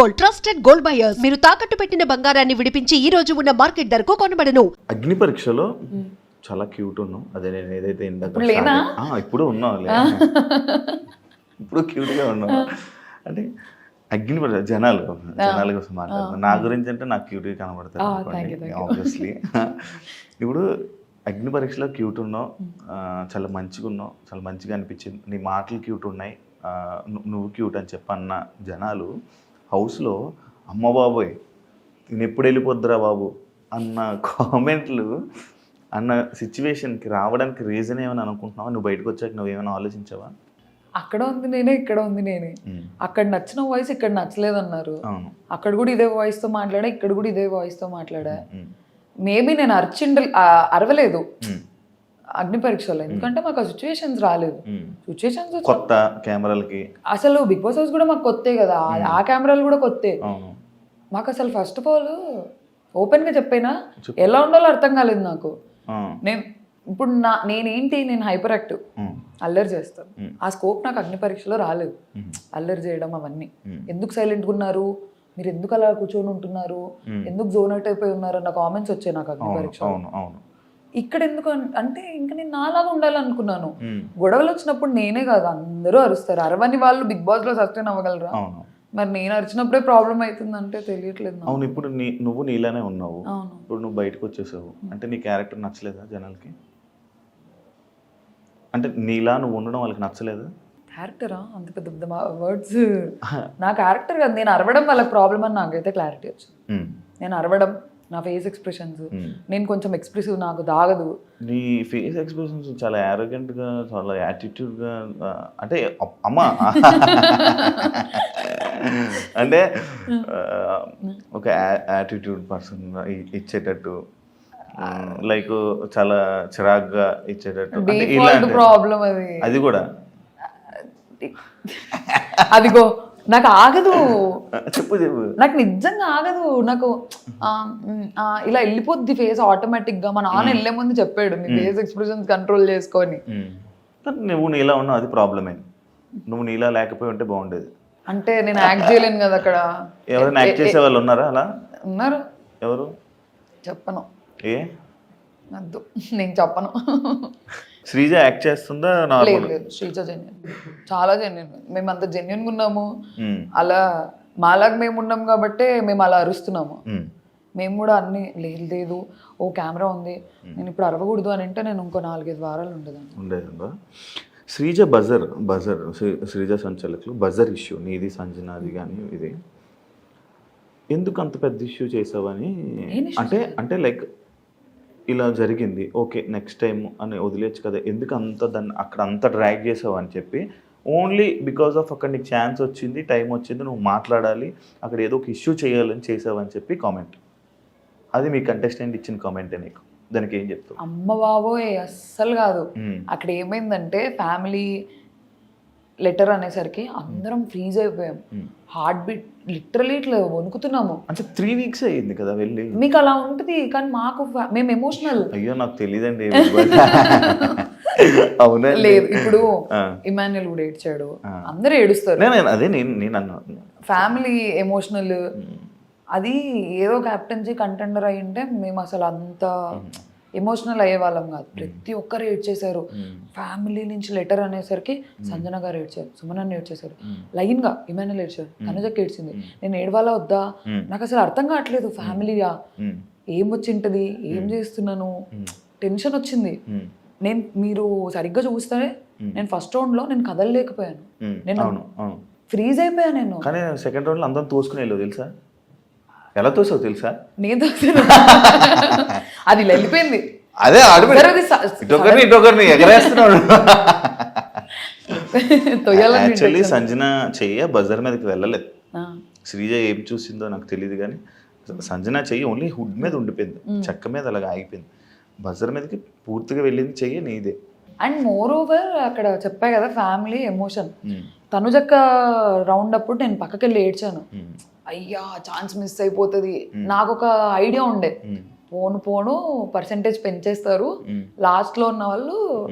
Gold trusted gold buyers మీరు తాకట్టు పెట్టిన బంగారాన్ని విడిపించి ఈ రోజు ఉన్న మార్కెట్ ధరకు కొనబడను. అగ్ని పరీక్షలో చాలా క్యూట్ ఉన్నాం. అదే నేను ఏదైతే ఇందాక ఇప్పుడు లేనా? starting- ఆ, ఇప్పుడు ఉన్నాం లే. ఇప్పుడు క్యూట్గా ఉన్నాం. అంటే అగ్ని పరీక్ష జనాలు జనాల కోసం మాట్లాడుతున్నాను నా గురించి అంటే నాకు క్యూట్గా కనబడతారు Ah, thank you, thank you. Obviously ఇప్పుడు అగ్ని పరీక్షలో క్యూట్ ఉన్నావు ఆ, చాలా మంచిగా ఉన్నావు చాలా మంచిగా అనిపించింది. నీ మాటలు క్యూట్ ఉన్నాయి. ఆ, ను- నువ్వు క్యూట్ అని చెప్పన్న జనాలు హౌస్లో అమ్మ బాబోయ్ నేను ఎప్పుడు వెళ్ళిపోద్దురా బాబు? అన్న కామెంట్లు అన్న సిచ్యువేషన్కి రావడానికి రీజన్ ఏమని అనుకుంటున్నావా? నువ్వు బయటకు వచ్చాక నువ్వు ఏమైనా ఆలోచించావా? అక్కడ ఉంది నేనే ఇక్కడ ఉంది నేనే. అక్కడ నచ్చిన వాయిస్ ఇక్కడ నచ్చలేదు అన్నారు అక్కడ కూడా ఇదే voice తో మాట్లాడా ఇక్కడ కూడా ఇదే voice తో మాట్లాడా. మేబీ నేను అర్చిండ అరవలేదు. అగ్ని పరీక్షలో ఎందుకంటే మాకు ఆ సిచ్యువేషన్స్ రాలేదు. సిచ్యువేషన్స్ కొత్త కెమెరాలకి. అసలు బిగ్ బాస్ హౌస్ కూడా మాకు కొత్తే కదా. ఆ- కెమెరాలు కూడా కొత్తే. మాకు అసలు ఫస్ట్ ఆఫ్ ఆల్ ఓపెన్గా చెప్పేనా ఎలా ఉండాలో అర్థం కాలేదు నాకు. నేను ఇప్పుడు నా నేనేంటి? నేను హైపర్ యాక్టివ్. అల్లరి చేస్తాను. ఆ స్కోప్ నాకు అగ్ని పరీక్షలో రాలేదు. అల్లరి చేయడం అవన్నీ. ఎందుకు సైలెంట్గా ఉన్నారు? మీరు ఎందుకు అలా కూర్చొని ఉంటున్నారు. ఎందుకు జోన్ అవుట్ అయిపోయి ఉన్నారు? అన్న కామెంట్స్ వచ్చాయి నాకు అగ్ని పరీక్ష ఇక్కడ ఎందుకు అంటే ఇంకా నేను నాలాగా ఉండాలనుకున్నాను. గొడవలు వచ్చినప్పుడు నేనే కాదు అందరూ అరుస్తారు. అరవని వాళ్ళు బిగ్ బాస్లో సస్టైన్ అవ్వగలరా? అవును. మరి నేను అరిచినప్పుడే ప్రాబ్లం అవుతుందంటే తెలియట్లేదు నాకు. అవును ఇప్పుడు నీ నువ్వు నీలానే ఉన్నావు. అవును. ఇప్పుడు నువ్వు బయటకు వచ్చేసావు అంటే నీ క్యారెక్టర్ నచ్చలేదా జనాలకి? అంటే నీలా నువ్వు ఉండడం వాళ్ళకి నచ్చలేదా? క్యారెక్టరా అంత పెద్ద పెద్ద వర్డ్స్ నా క్యారెక్టర్ కాదు నేను అరవడం వాళ్ళకి ప్రాబ్లం అని నాకైతే క్లారిటీ వచ్చింది. నేను అరవడం నా ఫేస్ ఎక్స్ప్రెషన్స్. ఉమ్. నేను కొంచెం ఎక్స్ప్రెసివ్ నాకు దాగదు. నీ ఫేస్ ఎక్స్ప్రెషన్స్ చాలా arrogant గా చాలా attitude గా అంటే అమ్మా. అంటే ఒక యాటిట్యూడ్ పర్సన్ ఇచ్చేటట్టు. లైక్ చాలా చిరాగ్గా ఇచ్చేటట్టు. ప్రాబ్లం అది. అది కూడా. అదిగో నాకు ఆగదు చెప్పు చెప్పు. నాకు నిజంగా ఆగదు. నాకు ఇలా వెళ్ళిపోద్ది ఫేస్ ఆటోమేటిక్గా మా నాన్న వెళ్ళే ముందు చెప్పాడు నీ ఫేస్ ఎక్స్ప్రెషన్స్ కంట్రోల్ చేసుకొని. నువ్వు నీలా ఉన్నావు అది ప్రాబ్లమే. నువ్వు నీలా లేకపోయి ఉంటే బాగుండేది. అంటే నేను యాక్ట్ చేయలేను కదా అక్కడ. ఎవరైనా యాక్ట్ చేసే వాళ్ళు ఉన్నారా అలా? ఉన్నారు. ఎవరు? చెప్పను. ఏ? వద్దు. నేను చెప్పను. శ్రీజ యాక్ట్ చేస్తుందా లేదు లేదు. శ్రీజ జెన్యున్ చాలా జెన్యున్ మేము అంత జెన్యున్ ఉన్నాము అలా మాలాగా మేము ఉన్నాం కాబట్టే మేము అలా అరుస్తున్నాము. మేము. కూడా అన్ని లేదు లేదు. ఓ కెమెరా ఉంది. నేను ఇప్పుడు అరవకూడదు అని అంటే నేను ఇంకో నాలుగైదు వారాలు ఉండేదాన్ని. ఉండేదా శ్రీజ బజర్ బజర్ శ్రీ- శ్రీజ సంచాలకులు బజర్ ఇష్యూ నీది సంజనాది కానీ ఇది. ఎందుకు అంత పెద్ద ఇష్యూ చేసావని? అంటే అంటే లైక్ ఇలా జరిగింది. ఓకే నెక్స్ట్ టైం అని వదిలేచ్చు కదా. ఎందుకు అంత దాన్ని అక్కడ అంత డ్రాగ్ చేసావు అని చెప్పి ఓన్లీ బికాస్ ఆఫ్ అక్కడ నీకు ఛాన్స్ వచ్చింది టైం వచ్చింది నువ్వు మాట్లాడాలి అక్కడ ఏదో ఒక ఇష్యూ చేయాలని చేసావని చెప్పి కామెంట్ అది మీ కంటెస్టెంట్ ఇచ్చిన కామెంటే నీకు? దానికి ఏం చెప్తావు? అమ్మ బాబోయ్ అస్సలు కాదు. అక్కడ ఏమైందంటే ఫ్యామిలీ లెటర్ అనేసరికి అందరం ఫ్రీజ్ అయిపోయాం. హార్ట్ బీట్ లిటరలీ ఇట్లా వణుకుతున్నాము. అంటే త్రీ వీక్స్ అయ్యింది కదా వెళ్ళి. మీకు అలా ఉంటుంది కానీ మాకు మేము ఎమోషనల్ అయ్యో నాకు తెలియదండి అవునా లేదు ఇప్పుడు. ఇమాన్యుల్ కూడా ఏడ్చాడు. అందరూ ఏడుస్తారు. అదే నేను నేను అన్నా. ఫ్యామిలీ ఎమోషనల్ అది ఏదో క్యాప్టెన్సీ కంటెండర్ అయి ఉంటే మేము అసలు అంత ఎమోషనల్ అయ్యే వాళ్ళం కాదు. ప్రతి ఒక్కరు ఏడ్చేశారు ఫ్యామిలీ నుంచి లెటర్ అనేసరికి సంజన గారు ఏడ్చారు సుమనన్న ఏడ్చేశారు లైన్గా ఇమాన్యుల్ ఏడ్చారు తనుజకి ఏడ్చింది నేను ఏడవాలా వద్దా? నాకు అసలు అర్థం కావట్లేదు ఫ్యామిలీయా. ఏం వచ్చింటది? ఏం చేస్తున్నాను? టెన్షన్ వచ్చింది. నేను మీరు సరిగ్గా చూస్తే నేను ఫస్ట్ రౌండ్లో నేను కదలలేకపోయాను. నేను ఫ్రీజ్ అయిపోయాను నేను. కానీ సెకండ్ రౌండ్లో అందరం తోసుకుని వెళ్ళావు తెలుసా? ఎలా తోసావు తెలుసా? నేను తోసాను. అది వెళ్ళిపోయింది. అదే ఇటొకరిని ఇటొకరిని ఎగరేస్తున్నాడు. యాక్చువల్లీ సంజన చెయ్య బజర్ మీదకి వెళ్ళలేదు. శ్రీజ ఏం చూసిందో నాకు తెలియదు కానీ సంజన చెయ్యి ఓన్లీ హుడ్ మీద ఉండిపోయింది. చెక్క మీద అలాగ ఆగిపోయింది. బజర్ మీదకి పూర్తిగా వెళ్ళింది చెయ్యి నీదే. అండ్ మోర్ ఓవర్ అక్కడ చెప్పా కదా ఫ్యామిలీ ఎమోషన్. తనుజక్క రౌండ్ అప్పుడు నేను పక్కకి వెళ్ళి ఏడ్చాను. అయ్యా ఛాన్స్ మిస్ అయిపోతుంది. నాకు ఒక ఐడియా ఉండే. పోను పోను పర్సంటేజ్ పెంచేస్తారు. లాస్ట్లో ఉన్న వాళ్ళు.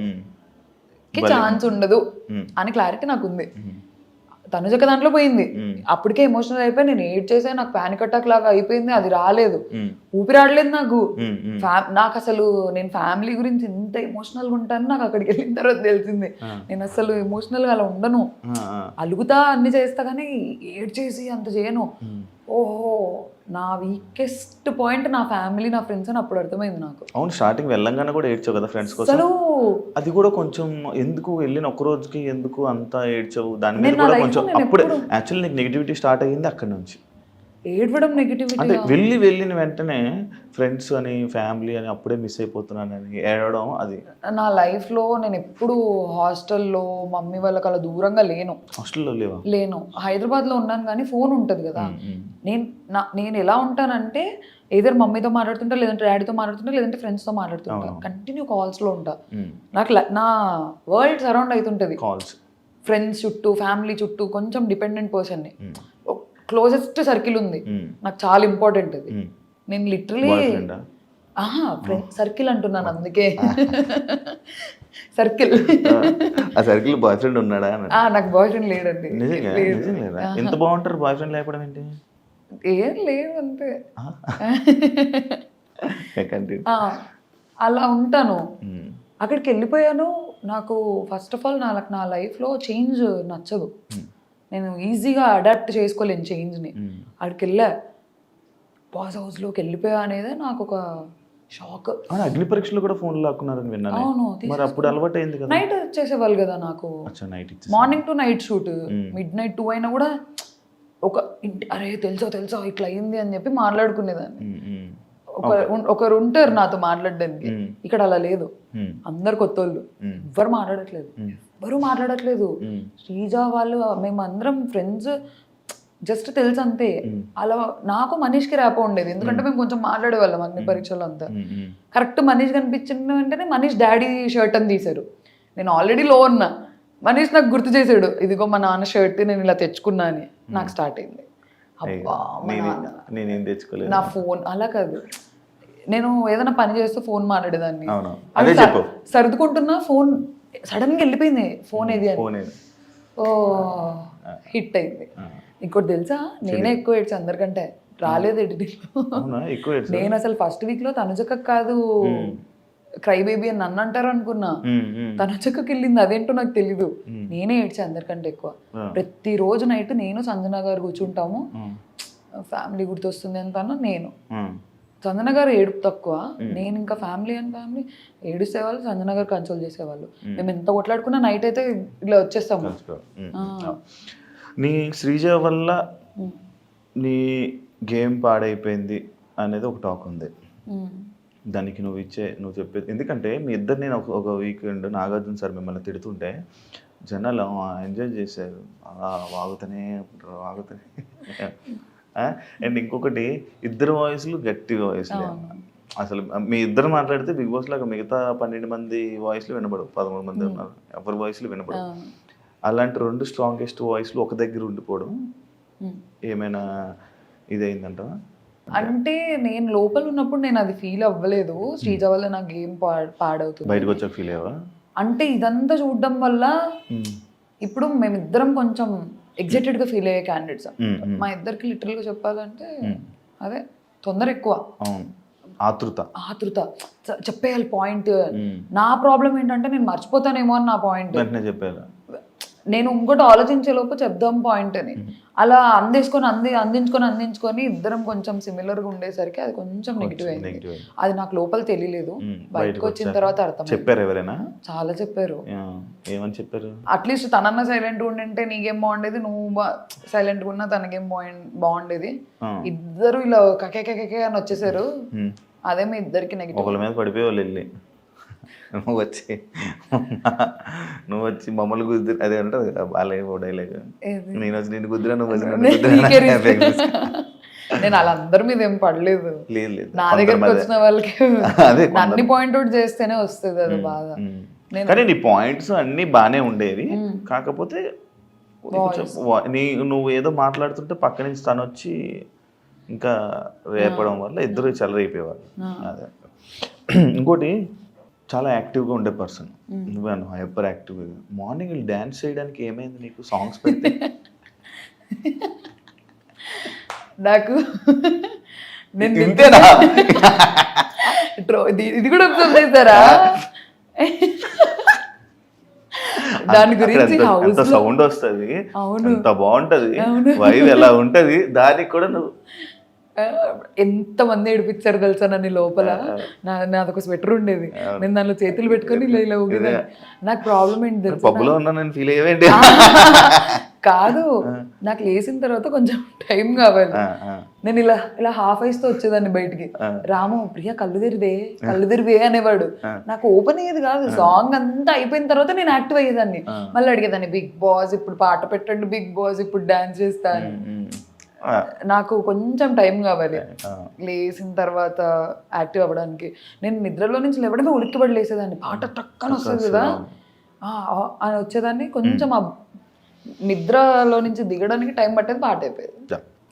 కి ఛాన్స్ ఉండదు. అని క్లారిటీ నాకు ఉంది. తనుజక దాంట్లో పోయింది. అప్పటికే ఎమోషనల్ అయిపోయి నేను ఏడ్ చేసే నాకు పానిక్ అటాక్ లాగా అయిపోయింది అది రాలేదు. ఊపిరాడలేదు నాకు నాకు అసలు నేను ఫ్యామిలీ గురించి ఎంత ఎమోషనల్గా ఉంటాను నాకు అక్కడికి వెళ్ళిన తర్వాత తెలిసింది. నేను అసలు ఎమోషనల్గా అలా ఉండను. అలుగుతా అన్ని చేస్తా కానీ ఏడ్ చేసి అంత చేయను. ఓహో నా వీకెస్ట్ పాయింట్ నా ఫ్యామిలీ నా ఫ్రెండ్స్ అని అప్పుడు అర్థమైంది నాకు. అవును స్టార్టింగ్ వెళ్ళంగానే కూడా ఏడ్చావు కదా ఫ్రెండ్స్ కోసం? అది కూడా కొంచెం ఎందుకు వెళ్ళిన ఒక్క రోజుకి ఎందుకు అంత ఏడ్చావు? దాని మీద కూడా కొంచెం అప్పుడే యాక్చువల్లీ నీకు నెగిటివిటీ స్టార్ట్ అయ్యింది అక్కడి నుంచి. ఏడవడం నెగిటివిటీ అంటే వెళ్ళి వెళ్ళిన వెంటనే ఫ్రెండ్స్ అని ఫ్యామిలీ అని అప్పుడే మిస్ అయిపోతున్నానని ఏడవడం అది. నా లైఫ్లో నేను ఎప్పుడు హాస్టల్లో మమ్మీ వాళ్ళకి అలా దూరంగా లేను. హాస్టల్లో లేవా? లేను. హైదరాబాద్లో ఉన్నాను కానీ ఫోన్ ఉంటుంది కదా. నేను నా నేను ఎలా ఉంటానంటే ఏదర్ మమ్మీతో మాట్లాడుతుంటా లేదంటే డాడీతో మాట్లాడుతుంటా లేదంటే ఫ్రెండ్స్తో మాట్లాడుతుంటా. కంటిన్యూ కాల్స్లో ఉంటా. నాకు నా వరల్డ్ సరౌండ్ అవుతుంటుంది. కాల్స్ ఫ్రెండ్స్ చుట్టూ ఫ్యామిలీ చుట్టూ కొంచెం డిపెండెంట్ పర్సన్ని. క్లోజెస్ట్ సర్కిల్ ఉంది. మ్మ్. నాకు చాలా ఇంపార్టెంట్ అది. మ్మ్. నేను లిటరలీ సర్కిల్ అంటున్నాను అందుకే. సర్కిల్ ఆ సర్కిల్ బాయ్ ఫ్రెండ్ ఉన్నాడా నాకు బాయ్ ఫ్రెండ్ లేడండి. ఎంత బాగుంటారు బాయ్ ఫ్రెండ్ లేకపోవడం ఏంటి? ఏం లేదు అంతే. అలా ఉంటాను. అక్కడికి వెళ్ళిపోయాను. నాకు ఫస్ట్ ఆఫ్ ఆల్ నా నా లైఫ్లో చేంజ్ నచ్చదు. నేను ఈజీగా అడాప్ట్ చేసుకోలేను చేంజ్ని. అక్కడికి వెళ్ళా బాస్ హౌస్లోకి వెళ్ళిపోయా అనేది నాకు ఒక షాక్ అగ్ని పరీక్షలు కూడా ఫోన్ లాక్కున్నారని విన్నాను. అవును మరి అప్పుడు అలవాటు అయింది కదా. నైట్ చేసేవాళ్ళు కదా నాకు. Morning to night shoot midnight two అయినా కూడా ఒక ఇంటి అరే తెలుసో తెలుసో ఇట్లా అయింది అని చెప్పి మాట్లాడుకునేదాన్ని. ఒక ఒకరు ఉంటారు నాతో మాట్లాడడానికి. ఇక్కడ అలా లేదు. అందరు కొత్త వాళ్ళు. ఎవ్వరు మాట్లాడట్లేదు. ఎవ్వరు మాట్లాడట్లేదు. శ్రీజ వాళ్ళు మేము అందరం ఫ్రెండ్స్ జస్ట్ తెలుసు అంతే. అలా నాకు మనీష్కి ర్యాపో ఉండేది. ఎందుకంటే మేము. కొంచెం మాట్లాడేవాళ్ళం అగ్ని పరీక్షలు అంతా. కరెక్ట్ మనీష్ కనిపించిన వెంటనే మనీష్ డాడీ షర్ట్ అని తీశాడు నేను ఆల్రెడీ లో ఉన్నా మనీష్ నాకు గుర్తు చేశాడు. ఇదిగో మా నాన్న షర్ట్ నేను ఇలా తెచ్చుకున్నా అని. నాకు స్టార్ట్ అయింది. అబ్బా నేనే తెచ్చుకోలేదు. నా ఫోన్ అలా కాదు. నేను ఏదైనా పని చేస్తూ ఫోన్ మాట్లాడేదాన్ని. సర్దుకుంటున్నా ఫోన్ సడన్గా వెళ్ళిపోయింది ఫోన్ ఏది అని? ఓ హిట్ అయింది. ఇంకోటి తెలుసా? నేనే ఎక్కువ ఏడ్చా అందరికంటే. రాలేదు ఎడిటింగ్? నేను అసలు ఫస్ట్ వీక్లో తనుజక్క కాదు క్రై బేబీ అని నన్ను అంటారు అనుకున్నా. తనుజక్కకి వెళ్ళింది అదేంటో నాకు తెలీదు. నేనే ఏడ్చా అందరికంటే ఎక్కువ. ప్రతి రోజు నైట్ నేను సంజన గారు కూర్చుంటాము. ఫ్యామిలీ గుర్తొస్తుంది అంటాను? నేను. సంజన గారు ఏడుపు తక్కువ. నేను ఇంకా ఫ్యామిలీ అండ్ ఫ్యామిలీ ఏడుసేవాళ్ళు సంజన గారు కన్సోల్ చేసేవాళ్ళు. మేము. ఎంత కొట్లాడుకున్నా నైట్ అయితే ఇలా వచ్చేస్తాము. నీ శ్రీజ వల్ల నీ గేమ్ పాడైపోయింది అనేది ఒక టాక్ ఉంది. దానికి నువ్వు ఇచ్చే నువ్వు చెప్పేది. ఎందుకంటే మీ ఇద్దరు నేను ఒక వీకెండ్ నాగార్జున సార్ మిమ్మల్ని తిడుతుంటే జనాలు ఎంజాయ్ చేశారు. వాగుతూనే వాగుతూనే. అండ్ ఇంకొకటి ఇద్దరు వాయిస్లు గట్టి వాయిస్లే. అసలు మీ ఇద్దరు మాట్లాడితే బిగ్ బాస్ లాగా మిగతా పన్నెండు మంది వాయిస్లు వినబడవు పదమూడు మంది ఉన్నారు. ఎవరి వాయిస్లు వినబడవు. ఆ. అలాంటి రెండు స్ట్రాంగెస్ట్ వాయిస్లు ఒక దగ్గర ఉండిపోవడం. ఏమైనా ఇదైందంట? అంటే నేను లోపల ఉన్నప్పుడు నేను అది ఫీల్ అవ్వలేదు. శ్రీజ వల్ల నా గేమ్ పాడవుతుంది. బయటకు వచ్చాక ఫీల్ అయ్యావా? అంటే ఇదంతా చూడడం వల్ల ఇప్పుడు మేమిద్దరం కొంచెం ఎగ్జైటెడ్గా ఫీల్ అయ్యే క్యాండిడేట్స్. మా ఇద్దరికి లిటరల్గా చెప్పాలంటే అదే తొందర ఎక్కువ. ఆతృత. ఆతృత. చెప్పేయాలి పాయింట్. నా ప్రాబ్లం ఏంటంటే నేను మర్చిపోతానేమో అని నా పాయింట్ చెప్పారు నేను ఇంకోటి ఆలోచించే లోపు చెప్దాం పాయింట్ అని అలా అందేసుకొని అంది అందించుకొని అందించుకొని ఇద్దరం కొంచెం సిమిలర్గా ఉండేసరికి అది కొంచెం నెగిటివ్ అయింది. అది నాకు లోపల తెలియలేదు. బయటకు వచ్చిన తర్వాత అర్థం చెప్పారు ఎవరైనా? చాలా చెప్పారు. ఏమని చెప్పారు? అట్లీస్ట్ తనన్న సైలెంట్ ఉండింటే నీకేం బాగుండేది? నువ్వు సైలెంట్ ఉన్నా తనకేం బాగుం- బాగుండేది. ఇద్దరు ఇలా కకే కకే అని వచ్చేసారు. అదే మీ ఇద్దరికి నెగిటివ్ ఒకళ్ళ మీద పడిపోయి వాళ్ళు వెళ్ళి. నువ్వు వచ్చి నువ్వు వచ్చి మమ్మల్ని గుద్దు అదే అంటారు కదా బాలయ్య డైలాగ్ నేను వచ్చి నిన్ను గుద్దురా నువ్వు వచ్చి. నేను వాళ్ళందరి మీద ఏం పడలేదు. లేదు లేదు. నా దగ్గరకు వచ్చిన వాళ్ళకి అదే నన్ను పాయింట్ అవుట్ చేస్తేనే వస్తుంది అది. నేను- కానీ నీ పాయింట్స్ అన్ని బాగానే ఉండేవి. కాకపోతే నీ నువ్వు ఏదో మాట్లాడుతుంటే పక్క నుంచి తను వచ్చి ఇంకా రేపడం వల్ల ఇద్దరు చెలరైపోయేవాళ్ళు అదే. ఇంకోటి చాలా యాక్టివ్గా ఉండే పర్సన్. నువ్వే హైపర్ యాక్టివ్ మార్నింగ్ డ్యాన్స్ చేయడానికి ఏమైంది నీకు? సాంగ్స్ పెడితే? నాకు నేను ట్రో- ఇది- కూడా అబ్జర్వ్ చేశారా? దాని గురించి సౌండ్ వస్తది? అవును. ఎంత బాగుంటది. వైవ్ ఎలా ఉంటది? దానికి కూడా నువ్వు ఎంత మంది ఏడిపించారు తెలుసా నన్ను లోపల? నా నాది ఒక స్వెటర్ ఉండేది. నేను దానిలో చేతులు పెట్టుకొని ఇలా ఇలా ఊగేదాన్ని. నాకు ప్రాబ్లం ఏంటి తెలుసా? ఫీల్ అయ్యేవేంటి? కాదు. నాకు లేచిన తర్వాత కొంచెం టైం కావాలి. నేను ఇలా ఇలా హాఫ్ ఐస్తో వచ్చేదాన్ని బయటికి. రాము ప్రియ కళ్ళు తెరిదే కళ్ళు తెరివే అనేవాడు. నాకు ఓపెన్ అయ్యేది కాదు. సాంగ్ అంతా అయిపోయిన తర్వాత నేను యాక్టివ్ అయ్యేదాన్ని. మళ్ళీ అడిగేదాన్ని బిగ్ బాస్ ఇప్పుడు పాట పెట్టండి బిగ్ బాస్ ఇప్పుడు డాన్స్ చేస్తా అని. ఉమ్. ఆ, నాకు కొంచెం టైం కావాలి. లేచిన తర్వాత యాక్టివ్ అవ్వడానికి. నేను నిద్రలో నుంచి లేవడమే ఉలిక్కిపడి లేసేదాన్ని. పాట టక్కన వస్తుంది కదా. అని వచ్చేదాన్ని. కొంచెం ఆ నిద్రలో నుంచి దిగడానికి టైం పట్టేది పాట అయిపోయేది.